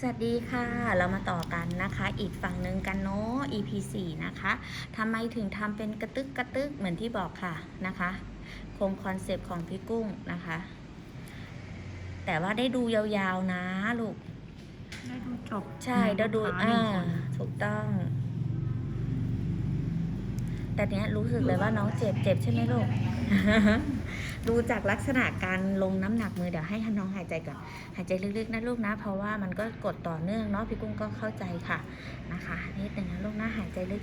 สวัสดีค่ะ เรามาต่อกันนะคะ อีกฝั่งหนึ่งกันเนาะ EP 4นะคะทำไมถึงทำเป็นกระตึกกระตึกเหมือนที่บอกค่ะนะคะคงคอนเซปต์ของพี่กุ้งนะคะ แต่ว่าได้ดูยาวๆนะลูก ได้ดูจบ ใช่ได้ดูลูกค้อ่าหนึ่งคนถูกต้อง แต่เนี้ยรู้สึกเลยว่าน้องเจ็บเจ็บใช่ไหมลูก ดูจากลักษณะการลงน้ำหนักมือเดี๋ยวให้น้องหายใจก่อนหายใจลึกๆนะลูกนะ เพราะว่ามันก็กดต่อเนื่องเนาะพี่กุ้งก็เข้าใจค่ะนะคะนิดหนึ่งนะลูกนะหายใจลึ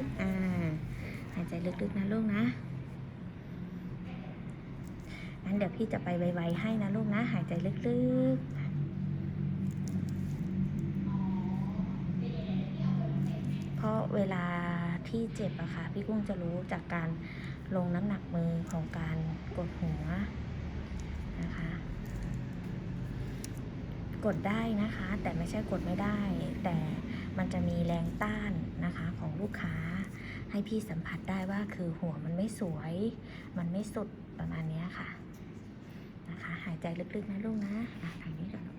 กๆอ่าหายใจลึกๆนะลูกนะงั้นเดี๋ยวพี่จะไปไวๆให้นะลูกนะหายใจลึกๆเพราะเวลาที่เจ็บอะค่ะพี่กุ้งจะรู้จากการ ลงน้ำหนักมือของการกดหัวนะคะ กดได้นะคะ แต่ไม่ใช่กดไม่ได้ แต่มันจะมีแรงต้านนะคะของลูกค้า ให้พี่สัมผัสได้ว่าคือหัวมันไม่สวย มันไม่สุดประมาณนี้ค่ะ นะคะ หายใจลึกๆนะลูกนะอะทางนี้ก่อนลูก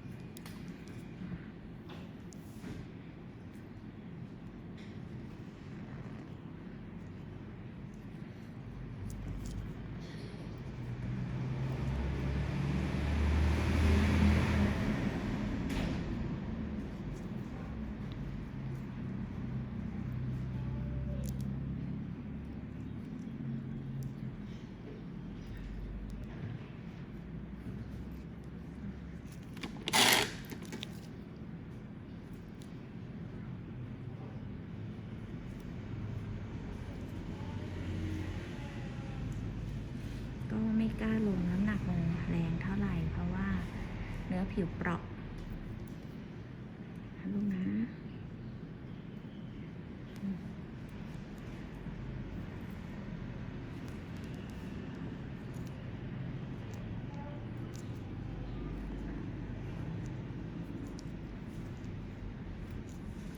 ก็ไม่กล้าลงน้ำหนักลงแรงเท่าไหร่ เพราะว่าเนื้อ ผิวเปราะลูกนะอืม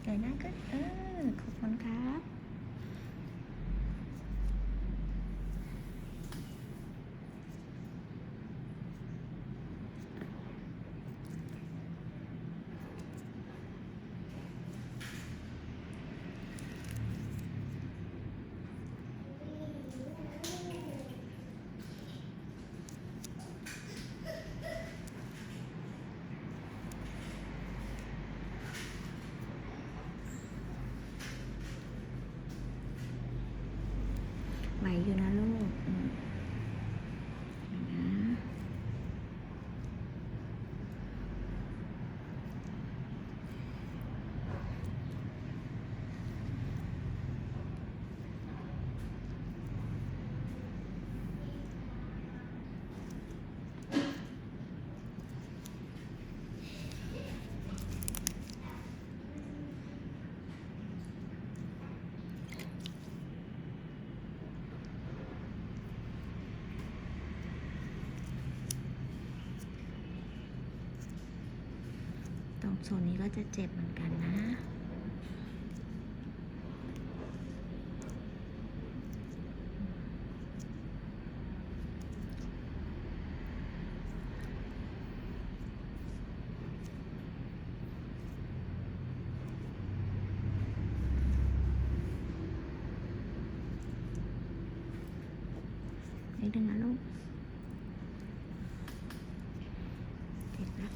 เดี๋ยวหน้าก็เออขอบคุณครับ ไหวอยู่นะลูกอืมเดี๋ยวนะ ตรงโซนนี้ก็จะเจ็บเหมือนกันนะนิดนึงนะลูกเจ็บแล้ว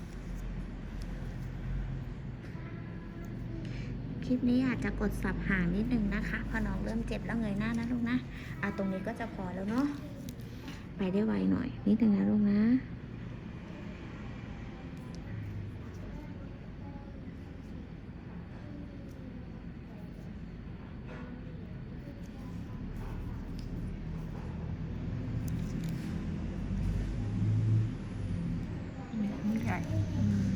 คลิปนี้อาจจะกดสับห่างนิดนึงนะคะเพอน้องเริ่มเจ็บแล้วเงยหน้านะลูกนะอะตรงนี้ก็จะพอแล้วเนาะไปได้ไวหน่อยนิดนึงนะลูกนะ นี่ใหญ่ อืม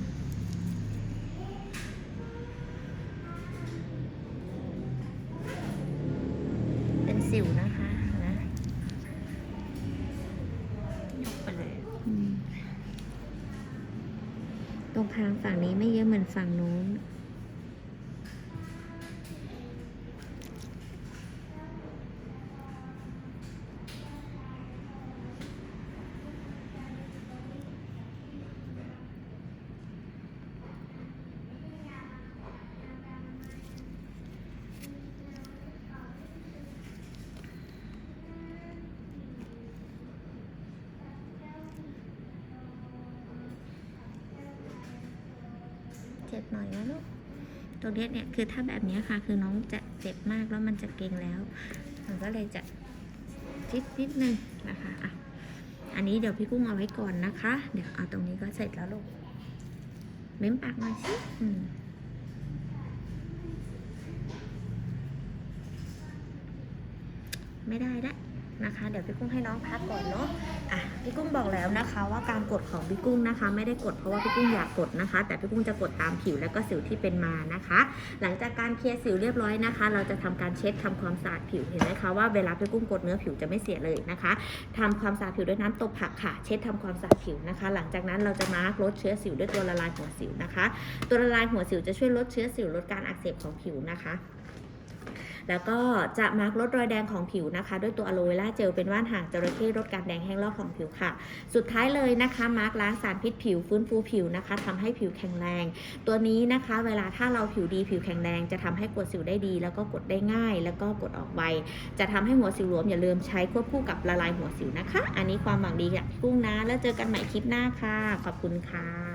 เป็น สิวนะคะนะยกไปเลยตรงคางฝั่งนี้ไม่เยอะเหมือนฝั่งนู้น เจ็บหน่อยนะลูกตรงเนี้เนี่ยคือถ้าแบบนี้ค่ะ คือน้องจะเจ็บมากแล้วมันจะเกร็งแล้วมันก็เลยจะทิดนิดนึงนะคะอะอันนี้เดี๋ยวพี่กุ้งเอาไว้ก่อนนะคะ เดี๋ยวเอาตรงนี้ก็เสร็จแล้วลูกเม้มปากหน่อยสิอืมไม่ได้ละนะคะ เดี๋ยวพี่กุ้งให้น้องพักก่อนเนาะ อะพี่กุ้งบอกแล้วนะคะว่าการกดของพี่กุ้งนะคะ ไม่ได้กดเพราะว่าพี่กุ้งอยากกดนะคะ แต่พี่กุ้งจะกดตามผิวและก็สิวที่เป็นมานะคะ หลังจากการเคลียร์สิวเรียบร้อยนะคะ เราจะทำการเช็ดทำความสะอาดผิวเห็นไหมคะว่าเวลาพี่กุ้งกดเนื้อผิวจะไม่เสียเลยนะคะทำความสะอาดผิวด้วยน้ำตบผักค่ะ เช็ดทำความสะอาดผิวนะคะ หลังจากนั้นเราจะมาร์กลดเชื้อสิวด้วยตัวละลายหัวสิวนะคะ ตัวละลายหัวสิวจะช่วยลดเชื้อสิวลดการอักเสบของผิวนะคะ แล้วก็จะมาร์กลดรอยแดงของผิวนะคะ ด้วยตัวอะโลเวล่าเจลเป็นว่านหางจระเข้ลดการแดงแห้งลอกของผิวค่ะ สุดท้ายเลยนะคะมาร์กล้างสารพิษผิวฟื้นฟูผิวนะคะทำให้ผิวแข็งแรง ตัวนี้นะคะ เวลาถ้าเราผิวดีผิวแข็งแรง จะทำให้กดสิวได้ดี แล้วก็กดได้ง่าย แล้วก็กดออกไวจะทำให้หัวสิวหลวมอย่าลืมใช้ควบคู่กับละลายหัวสิวนะคะ อันนี้ความหวังดีจากพี่กุ้งนะ แล้วเจอกันใหม่คลิปหน้าค่ะ ขอบคุณค่ะ